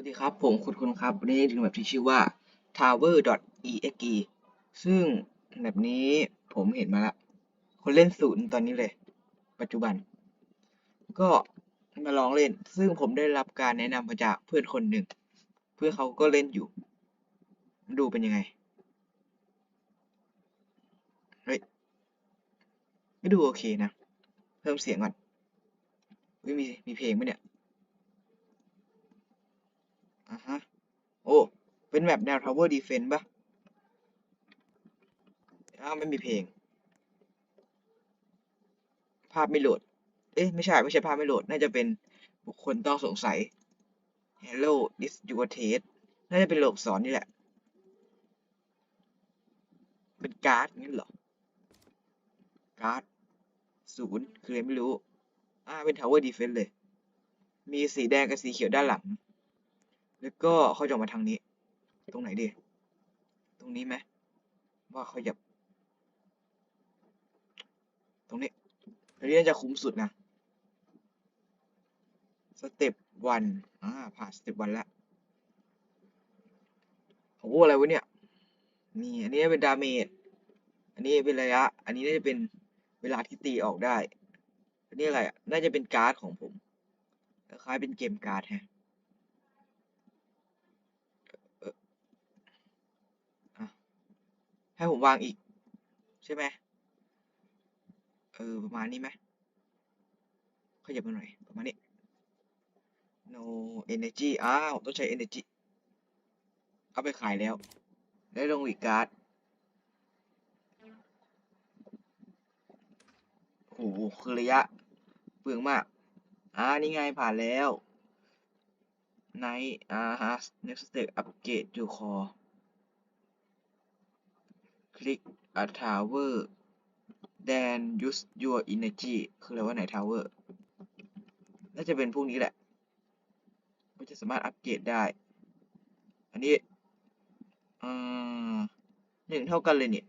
วัสดีครับ ผมคุณคุณครับ วันนี้ถึงแบบที่ชื่อว่า tower.exe ซึ่งแบบนี้ผมเห็นมาละ คนเล่นศูนย์ตอนนี้เลย ปัจจุบัน ก็มาลองเล่น ซึ่งผมได้รับการแนะนำมาจากเพื่อนคนหนึ่ง เพื่อเขาก็เล่นอยู่ ดูเป็นยังไง เฮ้ยก็ดูโอเคนะ เพิ่มเสียงก่อนเฮ้ยมีมีเพลงไหมเนี่ย อ่าฮะ โอ้ เป็นแบบแนว Tower Defense ปะอ้าว ไม่มีเพลง ภาพไม่โหลด เอ๊ะ ไม่ใช่ ไม่ใช่ภาพไม่โหลด น่าจะเป็นบุคคลต้องสงสัย Hello this your test น่าจะเป็นโลกสอนนี่แหละ เป็นการ์ดงั้นเหรอ การ์ดศูนย์คืออะไรไม่รู้ อ่า เป็น Tower Defense เลย มีสีแดงกับสีเขียวด้านหลัง แล้วก็เขาจะมาทางนี้ ตรงไหนดี ตรงนี้ไหมว่าเขาหยับ ตรงนี้อันนี้น่าจะคุ้มสุดนะสเต็ปวันอ่าผ่านสเต็ปวันแล้วโอ้อะไรวะเนี่ย นี่ อันนี้เป็นดาเมจ อันนี้เป็นระยะ อันนี้น่าจะเป็นเวลาที่ตีออกได้ อันนี้อะไร น่าจะเป็นการ์ดของผม คล้ายเป็นเกมการ์ดแฮะ ให้ผมวางอีก ใช่ไหมเออ ประมาณนี้ไหมขยับมาหน่อยประมาณนี้ no energy อ้าวต้องใช้ energy เอาไปขายแล้ว ได้ลงอีกการ์ดโอ้โหคือระยะ เปลืองมาก อ่า นี่ไงผ่านแล้ว ในอ่าฮะ next step upgrade your core คลิ ก a tower then use your energy คืออะไรว่าไหน tower น่าจะเป็นพวกนี้แหละมันจะสามารถอัปเกรดได้ อันนี้อ่าหนึ่งเท่ากันเลยเนี่ย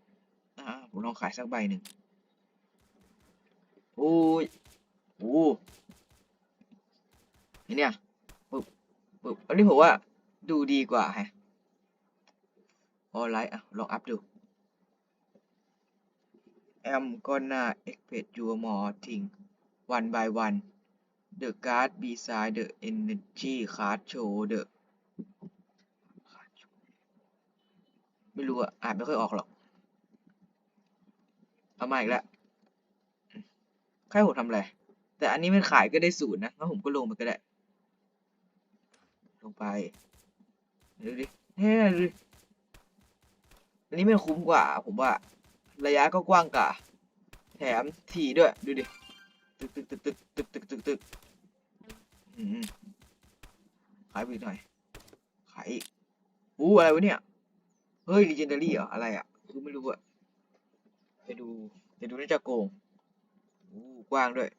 ผมลองขายสักใบหนึ่งโอ้ยโอ้นี่เนี่ยปึ๊บปึ๊บอันนี้ผมว่าดูดีกว่าฮะออนไลน์อะลองอัพดู am gonna expect you more thing one by one the card beside the energy card show the ไม่รู้อะอ่านไม่ค่อยออกหรอก เอามาอีกแล้วใครผมทำอะไร แต่อันนี้มันขายก็ได้ศูนย์นะงั้นผมก็ลงไปก็ได้ ลงไป ดูดิเฮ้ยดูดิอันนี้มันคุ้มกว่า ผมว่า ระยะก็กว้างกว่าแถมถี่ด้วย ดูดิ ตึกตึกตึกตึกตึกตึกตึกตึกขายไปหน่อย ขายอีกอู้อะไรวะเนี่ย เฮ้ย legendary เหรอ อะไรอะ คือไม่รู้อะจะดูจะดูน่าจะโกงอู้กว้างด้วย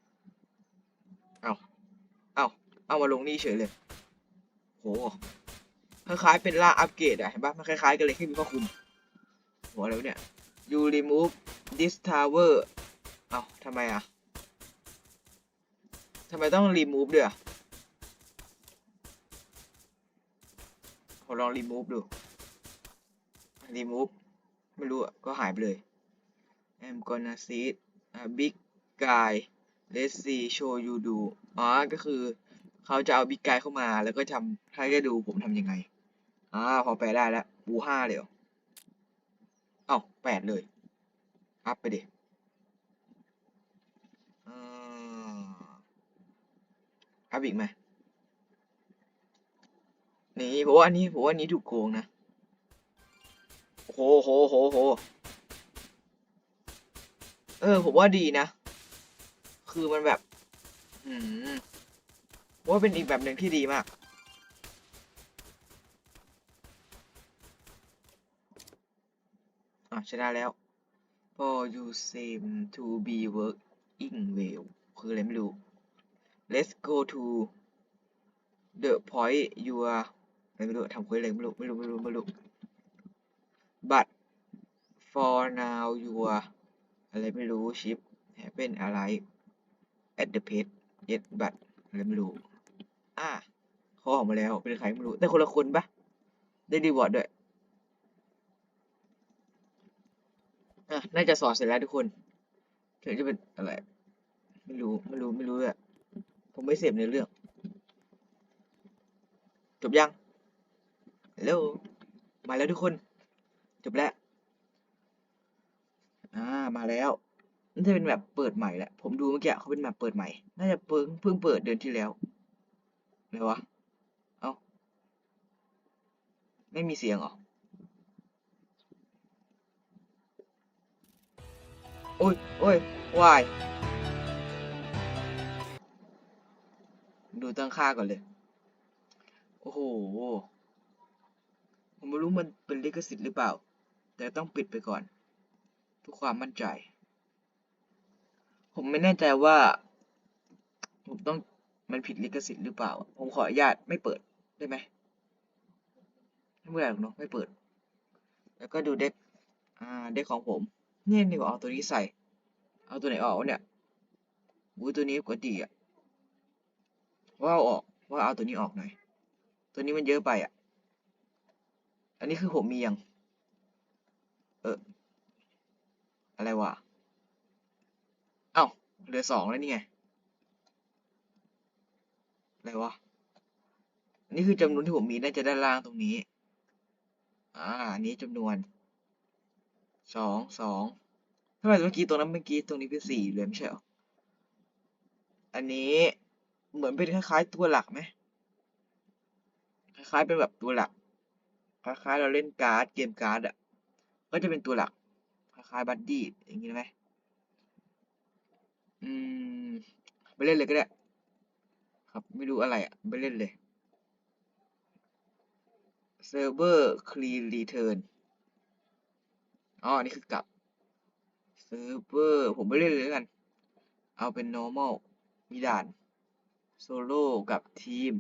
เอาเอาเอามาลงนี่เฉยเลย โห คล้ายๆเป็นล่าอัปเกรดอะเห็นปะมันคล้ายๆกันเลยแค่มีข้อคุมโหอะไรวะเนี่ย you remove this tower เอ้าทำไมอะทำไมต้อง remove ด้วยอะผมลอง remove ดู remove ไม่รู้อะ ก็หายไปเลย I'm gonna see a big guy let's see show you do อ๋อ ก็คือเขาจะเอา big guy เข้ามาแล้วก็ทำให้ได้ดูผมทำยังไงอ่าพอแปลได้แล้วปูห้าเลยเหรอ แปดเลย อัพไปดิอัพอีกไหมนี่ผมว่าอันนี้ผมว่าอันนี้ถูกโกงนะโหโหโหโหเออ ผมว่าดีนะ คือมันแบบ อืมว่าเป็นอีกแบบหนึ่งที่ดีมาก อะ ชนะแล้ว for you seem to be working well คืออะไรไม่รู้ let's go to the point you are อะไรไม่รู้ทำคุยอะไรไม่รู้ไม่รู้ไม่รู้ไม่รู้ but for now you are อะไรไม่รู้ ship happen อะไร at the page yet but อะไรไม่รู้อะขอเขาออกมาแล้วเป็นใครไม่รู้ แต่คนละคนปะได้รีวอร์ดด้วย อะ น่าจะสอนเสร็จแล้วทุกคนถึงจะเป็นอะไรไม่รู้ไม่รู้ไม่รู้เลยผมไม่เสพในเรื่อง จบยังแล้วมาแล้วทุกคน จบแล้วอ่ามาแล้วน่าจะเป็นแบบเปิดใหม่แหละผมดูเมื่อกี้เขาเป็นแบบเปิดใหม่ น่าจะเพิ่งเพิ่งเปิดเดือนที่แล้วอะไรวะ เอ้า ไม่มีเสียงหรอ โอ้ยโอ้ยวาย ดูตั้งค่าก่อนเลย โอ้โห ผมไม่รู้มันเป็นลิขสิทธิ์หรือเปล่า แต่ต้องปิดไปก่อนเพื่อความมั่นใจ ผมไม่แน่ใจว่า ผมต้องมันผิดลิขสิทธิ์หรือเปล่า ผมขออนุญาตไม่เปิดได้ไหมไม่เป็นไรหรอกเนาะไม่เปิด แล้วก็ดูเด็กอ่าเด็กของผม เนี่ยนี่ว่าเอาตัวนี้ใส่ เอาตัวไหนออกวะเนี่ยอุ้ยตัวนี้ก็ดีอะ ว่าเอาออกว่าเอาตัวนี้ออกหน่อย ตัวนี้มันเยอะไปอะ อันนี้คือผมมียัง เออ อะไรวะ เอ้าเหลือสองแล้วนี่ไง อะไรวะ อันนี้คือจำนวนที่ผมมีน่าจะด้านล่างตรงนี้ อ่า อันนี้จำนวนสองสอง ทำไมเมื่อกี้ตรงนั้นเมื่อกี้ตรงนี้เป็นสี่เลยไม่ใช่หรอ อันนี้เหมือนเป็นคล้ายๆตัวหลักไหมคล้ายๆเป็นแบบตัวหลัก คล้ายๆเราเล่นการ์ดเกมการ์ดอะ ก็จะเป็นตัวหลัก คล้ายๆบัดดี้อย่างนี้ไหมอืมไปเล่นเลยก็ได้ ครับไม่รู้อะไรอะไปเล่นเลย Server Clean Return อ๋ออันนี้คือกลับ Server ผมไม่เล่นเลยแล้วกัน เอาเป็น normal มีด่านโซโล่กับทีม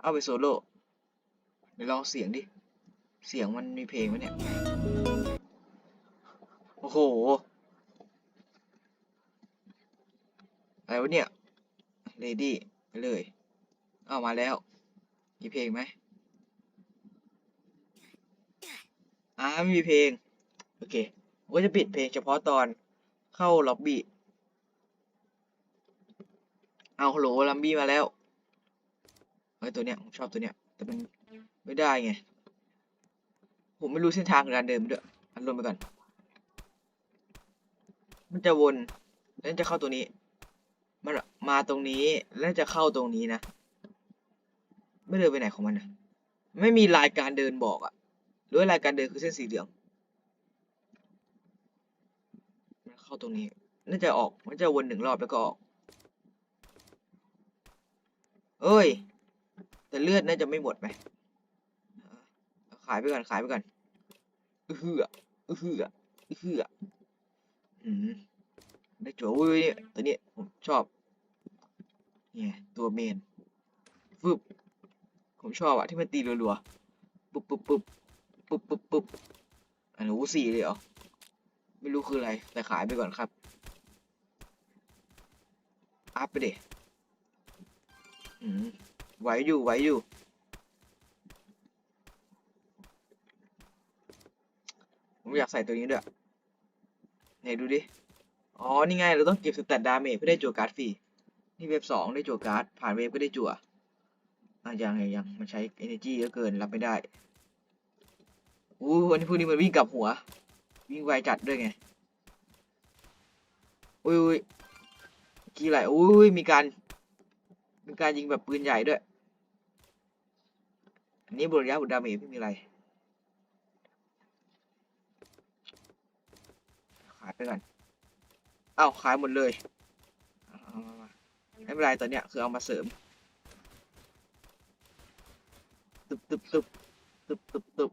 เอาไปโซโล่เดี๋ยวลองเสียงดิ เสียงมันมีเพลงไหมเนี่ย โอ้โห อะไรวะเนี่ย เลดี้ไปเลย เอามาแล้ว มีเพลงไหมอ่าไม่มีเพลง โอเคผมก็จะปิดเพลงเฉพาะตอน เข้าล็อบบี้ เอาโหลลัมบี้มาแล้ว เฮ้ยตัวเนี้ยผมชอบตัวเนี้ย แต่มันไม่ได้ไง ผมไม่รู้เส้นทางการเดินด้วยอันลงไปก่อน มันจะวนแล้วจะเข้าตัวนี้ มันมาตรงนี้แล้วจะเข้าตรงนี้นะ ไม่เดินไปไหนของมันนะไม่มีลายการเดินบอกอะหรือว่าลายการเดินคือเส้นสีเหลือง มัน เข้าตรงนี้ น่าจะออกมันจะวนหนึ่งรอบแล้วก็ออก เอ้ย แต่เลือดน่าจะไม่หมดไหมขายไปก่อนขายไปก่อนอือหืออือหืออือหืออืมได้จั่วอุ้ยเนี่ยตัวนี้ผมชอบเนี่ยตัวเมนฟึบผมชอบอะที่มันตีรัวๆปุ๊บปุ๊บปุ๊บปุ๊บปุ๊บปุ๊บอันนี้สี่เลยเหรอ ไม่รู้คืออะไร แต่ขายไปก่อนครับ อัพไปเดอืมไหวอยู่ไหวอยู่ ผมอยากใส่ตัวนี้ด้วยไหนดูดิ อ๋อ นี่ไง เราต้องเก็บสแตทดาเมจเพื่อได้จั่วการ์ดฟรี นี่เว็บสองได้จั่วการ์ด ผ่านเว็บก็ได้จั่วอะยังยังยังมันใช้ energy เยอะเกิน รับไม่ได้อู้วันนี้พวกนี้มันวิ่งกลับหัว วิ่งไวจัดด้วยไง อุ้ยอุ้ยกี่ไหลอุ้ยมีการมีการยิงแบบปืนใหญ่ด้วย อันนี้บทระยะบทดาเมจไม่มีอะไร ขายไปก่อนเอ้าขายหมดเลยไม่เป็นไรตอนเนี้ยคือเอามาเสริม ตึบตึบตึบตึบตึบตึบ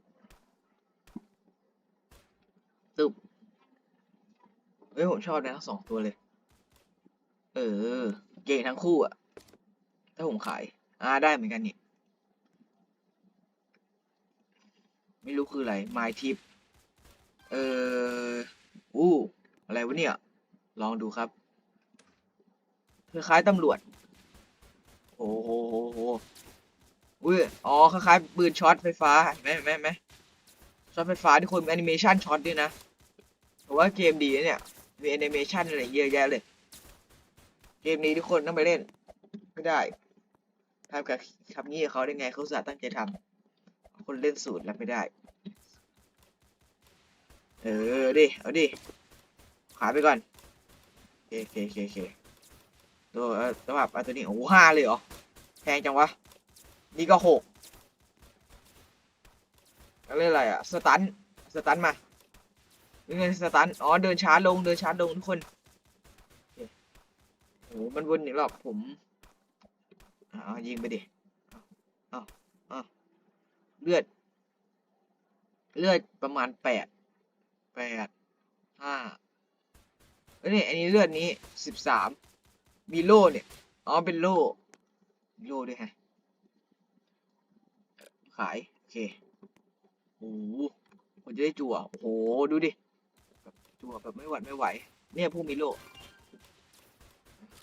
ตึบเฮ้ยผมชอบนะทั้งสองตัวเลย เออ เก่งทั้งคู่อะถ้าผมขาย อ่าได้เหมือนกันนี่ ไม่รู้คืออะไร My Tip เอออู้อะไรวะเนี่ย ลองดูครับคล้ายๆตำรวจ โอ้โหโหโหอุ้ย อ๋อ คล้ายๆปืนช็อตไฟฟ้าเห็นไหมเห็นไหมไหมช็อตไฟฟ้าที่คนแอนิเมชันช็อตด้วยนะ ผมว่าเกมดีนะเนี่ย มีแอนิเมชันอะไรเยอะแยะเลย เกมนี้ทุกคนต้องไปเล่น ไม่ได้ทำกับทำงี้กับเขาได้ไงเขาสาตั้งใจทำคนเล่นสูตรแล้วไม่ได้ เออดิ เอาดิ ขายไปก่อนโอเคโอเคโอเคตัวตัวแบบตัวนี้โอ้โหห้าเลยเหรอ แพงจังวะ นี่ก็หกแล้วเล่นอะไรอะสตัน สตันมา เงินสตันอ๋อเดินช้าลงเดินช้าลงทุกคนโอ้โหมันวนอีกรอบผมอ่าเอยิงไปดิเอาเอาเอเลือด เลือดประมาณแปดแปดห้าเอ้ยนี่อันนี้เลือดนี้สิบสามมีโล่เนี่ยอ๋อเป็นโล่มีโล่ด้วยฮะขาย โอเคโอ้โหผมจะได้จั่วโอ้โห ดูดิ จั่วแบบไม่หวัดไม่ไหว เนี่ยผู้มีโล่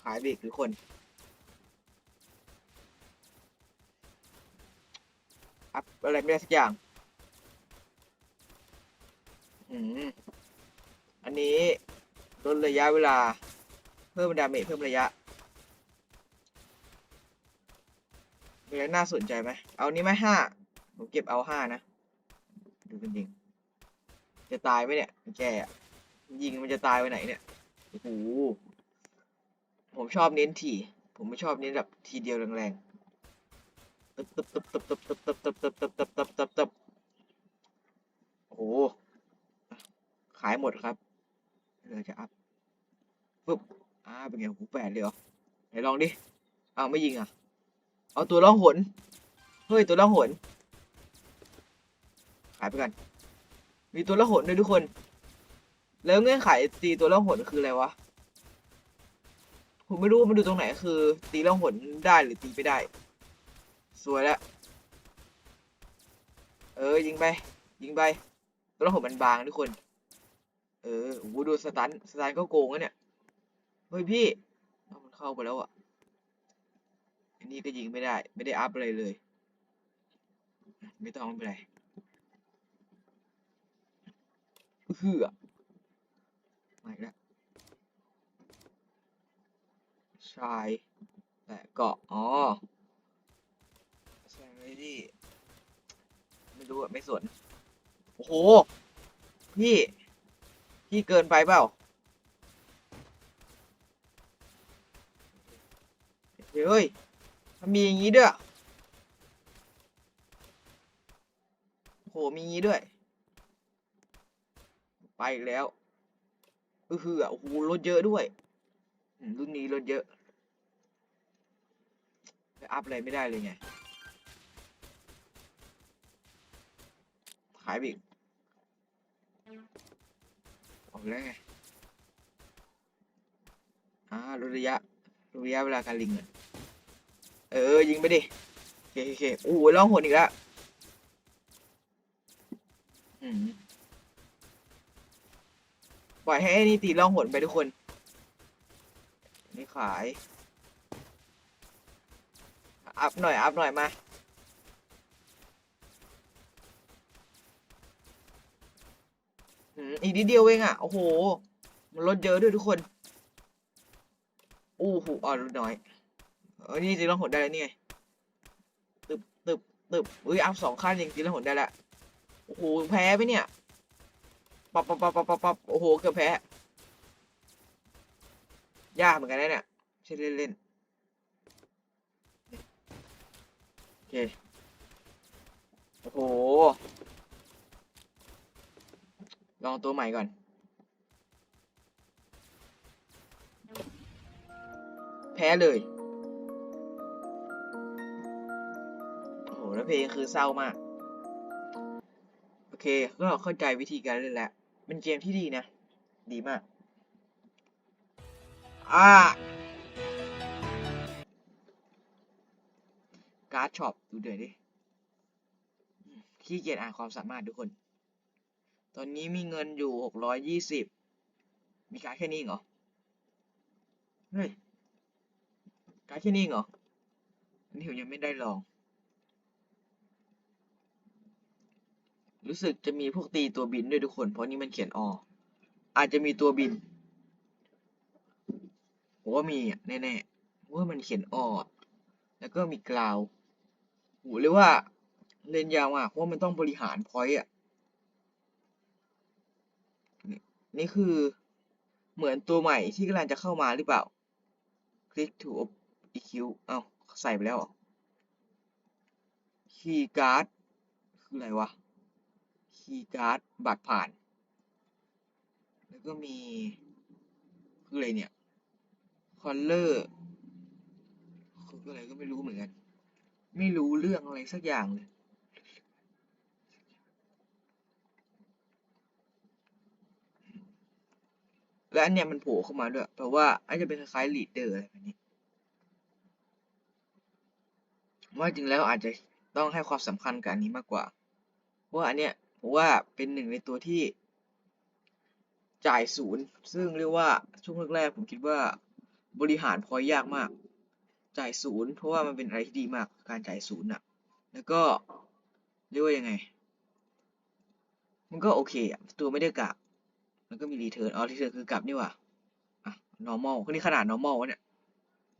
ขายไปอีกทุกคน อัพอะไรไม่ได้สักอย่าง อืม อันนี้ลดระยะเวลา เพิ่มดาเมจเพิ่มระยะมีอะไรน่าสนใจไหม เอานี้ไหมห้า ผมเก็บเอาห้านะ ดูจริง จะตายไหมเนี่ยแกอะ ยิงมันจะตายไปไหนเนี่ยโอ้โหผมชอบเน้นทีผมไม่ชอบเน้นแบบทีเดียวแรงๆตึบตึบตึบตึบตึบตึบตึบตึบตึบตึบตึบตึบตึบตึบโอ้โหขายหมดครับเราจะอัพปึ๊บอ่าเป็นไงหูแปดเลยเหรอไหนลองดิอ้าวไม่ยิงอะเอาตัวล่องหนเฮ้ยตัวล่องหนขายไปกันมีตัวล่องหนด้วยทุกคน แล้วเงื่อนไขตีตัวล่องหนคืออะไรวะ ผมไม่รู้มันดูตรงไหนคือ ตีล่องหนได้หรือตีไม่ได้ สวยแล้ว เออ ยิงไป ยิงไป ตัวล่องหนมันบางทุกคน เออโอ้โหดูสตันสตันก็โกงอะเนี่ย เฮ้ยพี่มันเข้าไปแล้วอะ อันนี้ก็ยิงไม่ได้ ไม่ได้อัพอะไรเลย ไม่ต้องไม่เป็นไรเฮือ มาอีกแล้วชายแต่เกาะอ๋อใช่ไหมที่ไม่รู้อะไม่สนโอ้โห พี่ พี่เกินไปเปล่าเฮ้ยมันมีอย่างนี้ด้วยโหมีอย่างนี้ด้วย ไปอีกแล้ว เออคืออะโอ้โหรถเยอะด้วยรุ่นนี้รถเยอะไปอัพอะไรไม่ได้เลยไงขายไปอีกออกแล้วไงอ่าระยะระยะเวลาการลิงเออยิงไปดิโอเคโอเคโอ้โหล่องหนอีกแล้วอืม ปล่อยให้ไอ้นี่ตีล่องหนไปทุกคน นี่ขาย อัพหน่อย อัพหน่อยมาอืมอีกนิดเดียวเองอะ โอ้โห มันลดเยอะด้วยทุกคนโอ้โหอ่อนลดน้อยเออนี่ตีล่องหนได้แล้วนี่ไงตึบตึบตึบอุ้ยอัพสองขั้นยังตีล่องหนได้แล้วโอ้โห แพ้ไปเนี่ย ปับปับปับปับปับปับโอ้โห เกือบแพ้ ยากเหมือนกันนะเนี่ยไม่ใช่นเล่นโอเค โอ้โห ลองตัวใหม่ก่อน แพ้เลย โอ้โห แล้วเพลงคือเศร้ามาก โอเค ก็เข้าใจวิธีการเล่นแล้ว เป็นเกมที่ดีนะ ดีมาก อ่า การ์ดช็อปดูเดี๋ยวดิ ขี้เกียจอ่านความสามารถทุกคน ตอนนี้มีเงินอยู่หกร้อยยี่สิบ มีการ์ดแค่นี้เหรอ เฮ้ย การ์ดแค่นี้เหรอ อันนี้ผมยังไม่ได้ลอง รู้สึกจะมีพวกตีตัวบินด้วยทุกคน เพราะนี่มันเขียนออาจจะมีตัวบินผมว่ามีอ่แน่ๆเพราะว่ามันเขียนออแล้วก็มีกราวโหเรียกว่าเล่นยาวมากเพราะมันต้องบริหารพอยต์อะนี่คือเหมือนตัวใหม่ที่กำลังจะเข้ามาหรือเปล่า click to EQ เอ้าใส่ไปแล้วเหรอคีย์การ์ดคืออะไรวะ คีย์การ์ดบัตรผ่าน แล้วก็มีคืออะไรเนี่ยคอลเลอร์คืออะไรก็ไม่รู้เหมือนกัน ไม่รู้เรื่องอะไรสักอย่างเลยและอันเนี้ยมันโผล่เข้ามาด้วยแปลว่าอาจจะเป็นคล้ายๆลีดเดอร์อะไรแบบนี้ว่าจริงแล้วอาจจะต้องให้ความสำคัญกับอันนี้มากกว่า เพราะว่าอันเนี้ย ว่าเป็นหนึ่งในตัวที่จ่ายศูนย์ซึ่งเรียกว่าช่วงแรกๆผมคิดว่าบริหารพอยยากมาก จ่ายศูนย์เพราะว่ามันเป็นอะไรที่ดีมากการจ่ายศูนย์อะแล้วก็เรียกว่ายังไง มันก็โอเคอะตัวไม่ได้กลับแล้วก็มีรีเทิร์นอ๋อรีเทิร์นคือกลับนี่ว่าอะ normal คนนี้ขนาด normal วะเนี่ย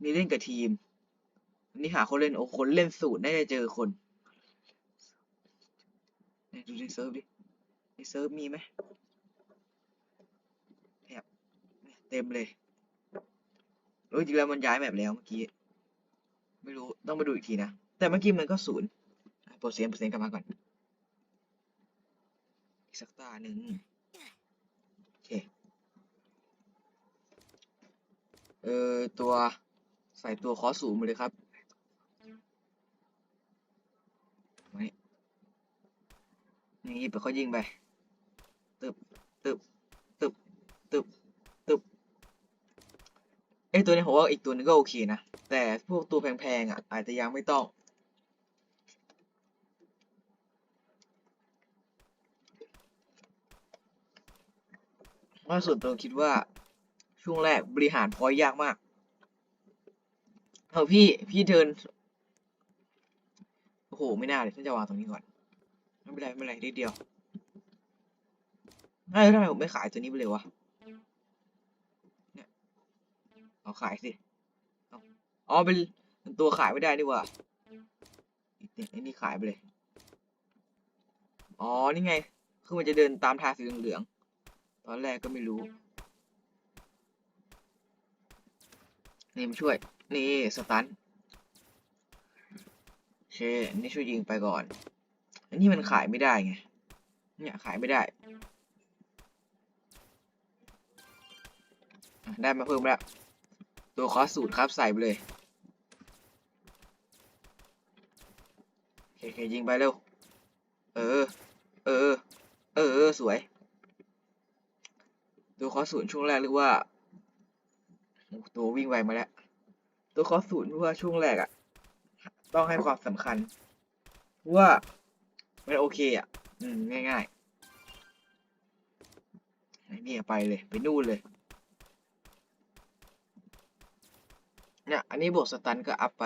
นี่เล่นกับทีมนี่หาคนเล่นโอ้คนเล่นสูตรน่าจะเจอคน ดูในเซิร์ฟดิในเซิร์ฟมีไหมแถบเต็มเลยรู้จริงแล้วมันย้ายแมปแล้วเมื่อกี้ ไม่รู้ต้องมาดูอีกทีนะ แต่เมื่อกี้มันก็ศูนย์อะเปอร์เซ็นต์เปอร์เซ็นต์กลับมาก่อน อีกสักตาหนึ่งโอเค เออตัวใส่ตัวคอสูงมาเลยครับไว้ อย่างนี้ไปเขายิงไป ตึบ ตึบ ตึบ ตึบ ตึบไอตัวนี้ผมว่าอีกตัวนึงก็โอเคนะ แต่พวกตัวแพงๆอะอาจจะยังไม่ต้อง ว่าส่วนตัวคิดว่าช่วงแรกบริหารพอยยากมาก เอาพี่ พี่เทินโอ้โห ไม่น่าเลยฉันจะวางตรงนี้ก่อน ไม่เป็นไรไม่เป็นไรนิดเดียวเอ้ยทำไมผมไม่ขายตัวนี้ไปเลยวะ เนี่ยเอาขายสิเอาอ๋อเป็นตัวขายไม่ได้นี่ว่าไอ้นี่ขายไปเลย อ๋อ นี่ไง คือมันจะเดินตามทางสีเหลืองตอนแรกก็ไม่รู้ นี่มาช่วย นี่สตันโอเค นี่ช่วยยิงไปก่อน อันนี้มันขายไม่ได้ไง เนี่ยขายไม่ได้ ได้มาเพิ่มแล้ว ตัวคอสสูตรครับใส่ไปเลยเคเคยิงไปเร็ว เออ เออ เออ สวย ตัวคอสสูตรช่วงแรกเรียกว่า ตัววิ่งไวมาแล้ว ตัวคอสสูตรเพราะว่าช่วงแรกอะต้องให้ความสำคัญว่า มันโอเคอะอืมง่ายๆไอ้นี่ไปเลยไปนู่นเลย เนี่ย อันนี้บวกสตันก็อัพไป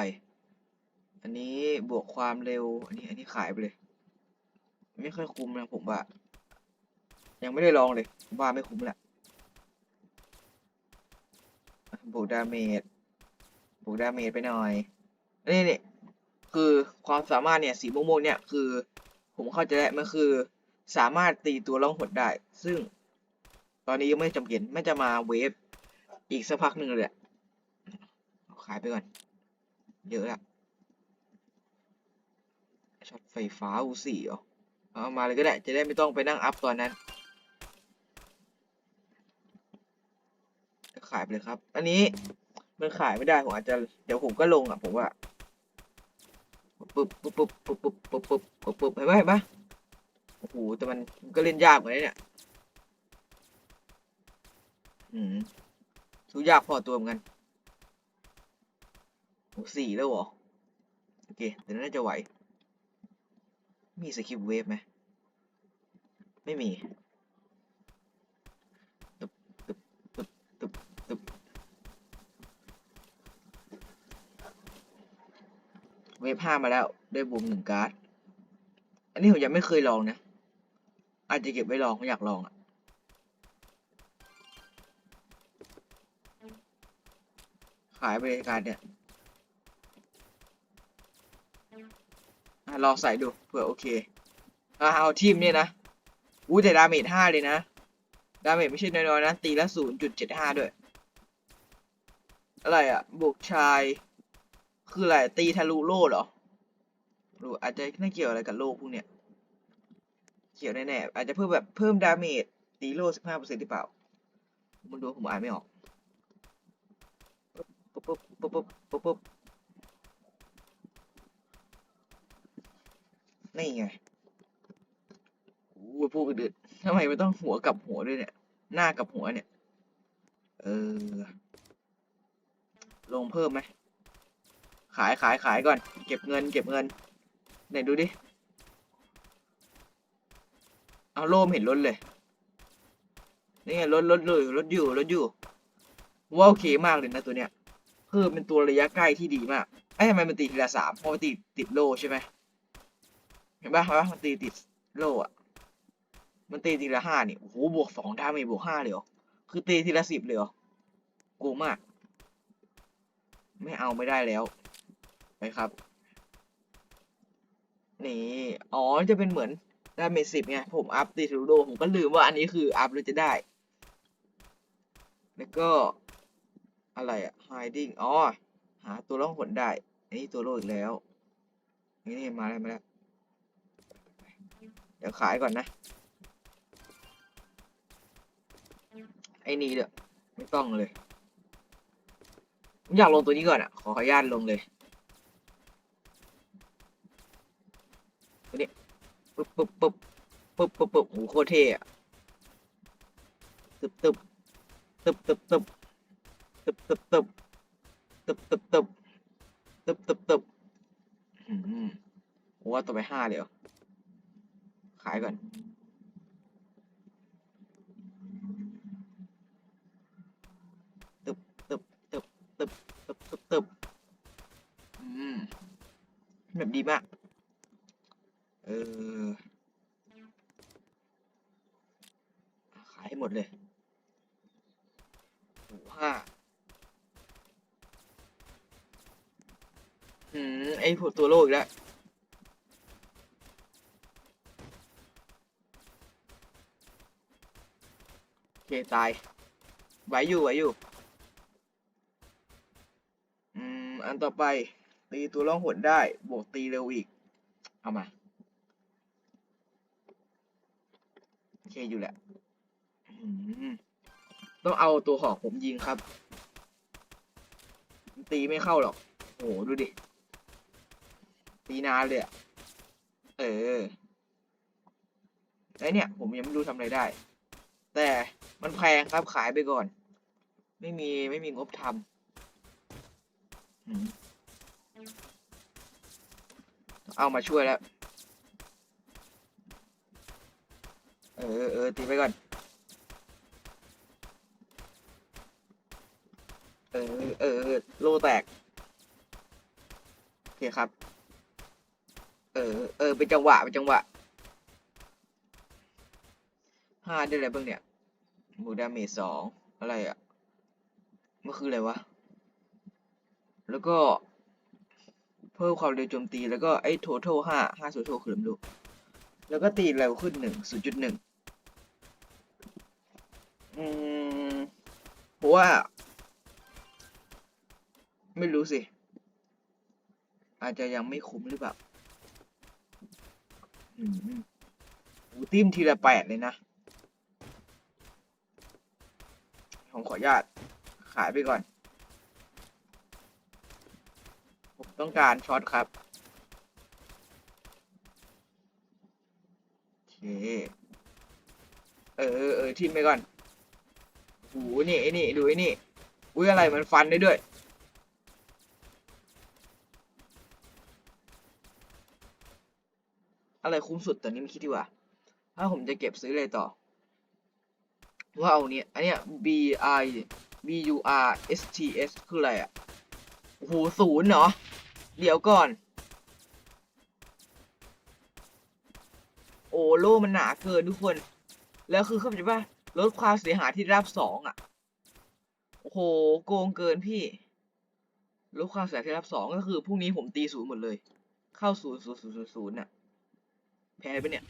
อันนี้บวกความเร็ว อันนี้ อันนี้ขายไปเลย ไม่ค่อยคุ้มนะผมว่า ยังไม่ได้ลองเลยผมว่าไม่คุ้มแหละบวกดาเมจบวกดาเมจไปหน่อยนี่นี่คือความสามารถเนี่ยสีม่วงๆเนี่ยคือ ผมเข้าใจแล้วมันคือ สามารถตีตัวล่องหดได้ ซึ่ง ตอนนี้ยังไม่จำเป็นไม่จะมาเวฟอีกสักพักหนึ่งเลยขายไปก่อน เยอะอะช็อตไฟฟ้าอูสี่เหรอเอามาเลยก็ได้ จะได้ไม่ต้องไปนั่งอัพตอนนั้นขายไปเลยครับ อันนี้มันขายไม่ได้ผมอาจจะเดี๋ยวผมก็ลงอะผมว่า ปุ๊บปุ๊บปุ๊บปุ๊บปุ๊บปุ๊บปุ๊บปุ๊บปุ๊บเห็นไหมเห็นไหมโอ้โหแต่มันมันก็เล่นยากเหมือนกันเนี่ยอืมสู้ยากพอตัวเหมือนกันโอ้สี่แล้วเหรอโอเคแต่น่าจะไหว มีสกิปเวฟไหมไม่มีตึบตึบตึบตึบตึบ เวฟห้ามาแล้ว ได้บวมหนึ่งการ์ด อันนี้ผมยังไม่เคยลองนะ อาจจะเก็บไว้ลองอยากลองอะขายบริการเนี่ยลองใส่ดูเผื่อโอเคอะเอาทีมเนี่ยนะ อู้แต่ดาเมจห้าเลยนะ ดาเมจไม่ใช่น้อยๆนะ ตีละศูนย์จุดเจ็ดห้าด้วย อะไรอะบวกชาย คืออะไรตีทะลุโล่เหรอหรืออาจจะน่าเกี่ยวอะไรกับโล่พวกเนี้ยเกี่ยวแน่ๆอาจจะเพิ่มแบบเพิ่มดาเมจตีโล่สิบห้าเปอร์เซ็นต์หรือเปล่ามันดูผมอ่านไม่ออกปุ๊บปุ๊บปุ๊บปุ๊บปุ๊บปุ๊บนี่ไงโอ้ยพวกอื่นๆทำไมมันต้องหัวกับหัวด้วยเนี่ย หน้ากับหัวเนี่ย เออ ลงเพิ่มไหม ขายขายขายก่อน เก็บเงิน เก็บเงินไหนดูดิ เอาโล่มเห็นรถเลย นี่ไงรถรถเลยรถอยู่รถอยู่ว่าโอเคมากเลยนะตัวเนี้ยเพิ่มเป็นตัวระยะใกล้ที่ดีมากไอ้ทำไมมันตีทีละสามเพราะมันตีติดโล่ใช่ไหมเห็นปะเห็นปะมันตีติดโล่อะมันตีทีละห้านี่โอ้โหบวกสองดาเมจบวกห้าเลยเหรอคือตีทีละสิบเลยเหรอโกงมาก ไม่เอาไม่ได้แล้ว ไปครับ นี่ อ๋อ จะเป็นเหมือนดาเมจสิบไง ผมอัพตีทูโดผมก็ลืมว่าอันนี้คืออัพแล้วจะได้ แล้วก็อะไรอะ hiding อ๋อ หาตัวล่องหนได้ อันนี้ตัวโลอีกแล้ว นี่มาแล้วมาแล้ว เดี๋ยวขายก่อนนะ ไอ้นี่เด้อไม่ต้องเลย ผมอยากลงตัวนี้ก่อนอะขอขออนุญาตลงเลย ตัวนี้ ปึ๊บปึ๊บปึ๊บปึ๊บปึ๊บปึ๊บโอ้โหโคตรเท่อะตึบตึบตึบตึบตึบตึบตึบตึบตึบตึบตึบตึบตึบตึบอืมโอ้ว่าตัวไปห้าเลยเหรอขายก่อนตึบตึบตึบตึบตึบตึบตึบอืมแบบดีมาก ออ ขายให้หมดเลยโอ้ห้าอืม ไอพวกตัวโลกอีกแล้วโอเค ตายไหวอยู่ไหวอยู่ อืม อันต่อไป ตีตัวล่องหนได้ บวกตีเร็วอีก เอามา อเคอยู่แหละต้องเอาตัวหอกผมยิงครับ ตีไม่เข้าหรอก โอ้โห ดูดิ ตีนานเลยอะเออไอเนี่ย ผมยังไม่รู้ทำอะไรได้ แต่มันแพงครับขายไปก่อน ไม่มีไม่มีงบทำเอามาช่วยแล้ว เออเออตีไปก่อน เออเออโลแตก โอเคครับ เออเออเป็นจังหวะเป็นจังหวะห้าได้อะไรบ้างเนี่ยหมูดาเมจสองอะไรอะมันคืออะไรวะ แล้วก็ เพิ่มความเร็วโจมตีแล้วก็ไอ้ total ห้าห้า total คืออะไรไม่รู้แล้วก็ตีเร็วขึ้นหนึ่งศูนย์จุดหนึ่ง อืมเพราะว่า ไม่รู้สิ อาจจะยังไม่คุ้มหรือเปล่าอืมหูติ้มทีละแปดเลยนะ ผมขออนุญาต ขายไปก่อน ผมต้องการช็อตครับโอเคเออเออทิมไปก่อน โอ้หนี่ไอ้นี่ดูไอ้นี่อุ้ยอะไรมันฟันได้ด้วยอะไรคุ้มสุดตอนนี้ไม่คิดดีกว่า ถ้าผมจะเก็บซื้ออะไรต่อ ว่าเอาเนี้ยอันเนี้ย B I B U R S T S คืออะไรอะ โอ้โหศูนย์เหรอเดี๋ยวก่อน โอ้โลมันหนาเกินทุกคน แล้วคือเข้าใจป่ะ ลดความเสียหายที่ได้รับสองอะ โอ้โห โกงเกินพี่ลดความเสียหายที่ได้รับสองก็คือพรุ่งนี้ผมตีศูนย์หมดเลย เข้าศูนย์ศูนย์ศูนย์ศูนย์ศูนย์น่ะ แพ้ไปเนี่ย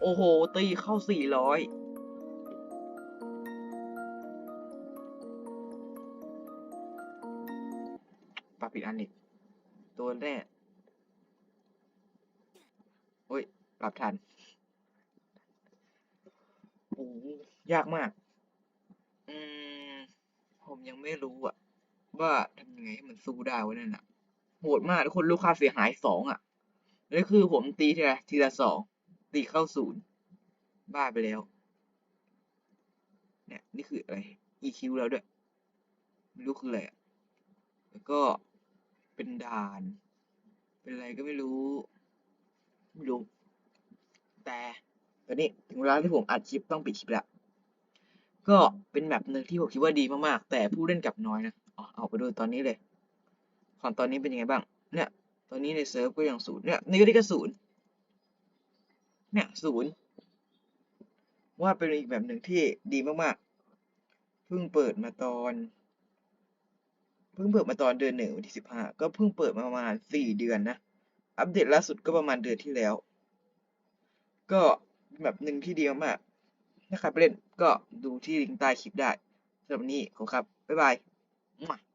โอ้โห ตีเข้าสี่ร้อยปรับผิดอันอีกตัวแรกโอ้ย ปรับทัน โอ้โหยากมาก อืม ผมยังไม่รู้อะว่าทำยังไงให้มันสู้ได้วะนั่นอะโหดมากทุกคนลูกค้าเสียหายสองอะแล้วคือผมตีทีละทีละสองตีเข้าศูนย์บ้าไปแล้ว เนี่ย นี่คืออะไร EQ แล้วด้วยไม่รู้คืออะไรอะแล้วก็เป็นด่าน เป็นอะไรก็ไม่รู้ไม่รู้แต่ ตอนนี้ถึงเวลาที่ผมอัดคลิปต้องปิดคลิปแล้วก็เป็นแบบหนึ่งที่ผมคิดว่าดีมากๆ แต่ผู้เล่นกลับน้อยนะออเอาไปดูตอนนี้เลยของตอนนี้เป็นยังไงบ้าง เนี่ย ตอนนี้ในเซิร์ฟก็ยังศูนย์เนี่ยนี่ก็ได้ก็ศูนย์เนี่ยศูนย์ว่าเป็นอีกแบบหนึ่งที่ดีมากๆ เพิ่งเปิดมาตอน เพิ่งเปิดมาตอนเดือนหนึ่งวันที่สิบห้าก็เพิ่งเปิดมาประมาณสี่เดือนนะ อัปเดตล่าสุดก็ประมาณเดือนที่แล้ว ก็ แบบหนึ่งที่ดีมากๆถ้าใครไปเล่นก็ดูที่ลิงก์ใต้คลิปได้สำหรับวันนี้ขอบคุณครับ บ๊ายบาย